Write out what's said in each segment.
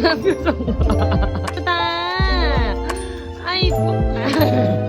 대한 표정 추다 아이고.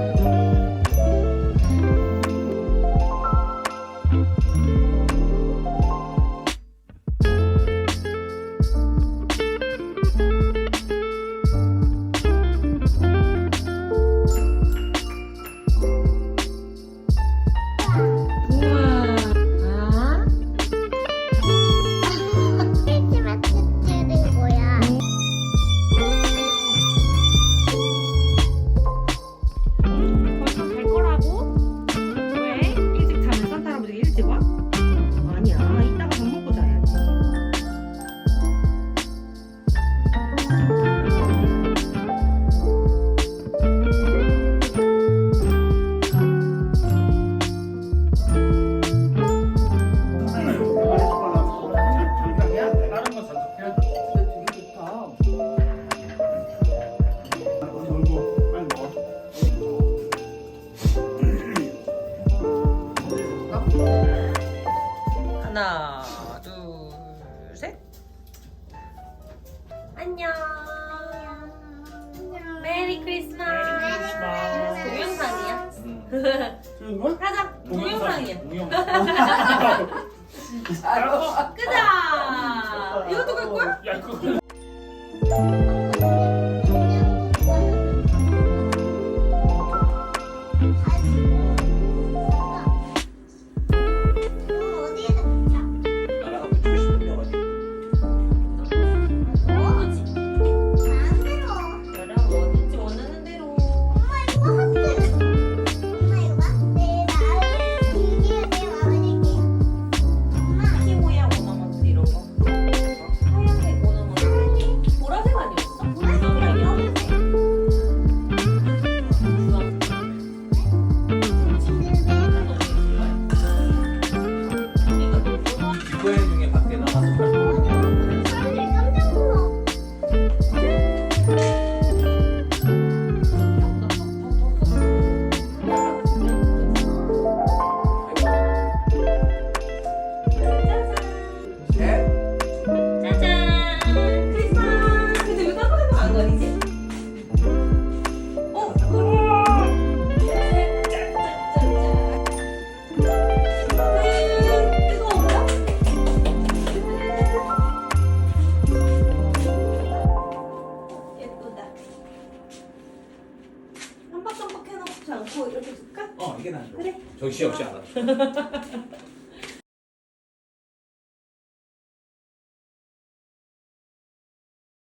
안녕. 안녕. 메리 크리스마스. 동영상이야. 응. 하자. 동영상이야. 동영상. 끝. 않고 이렇게 줄까? 어 이게 나아. 그래. 정신이 없지 않아.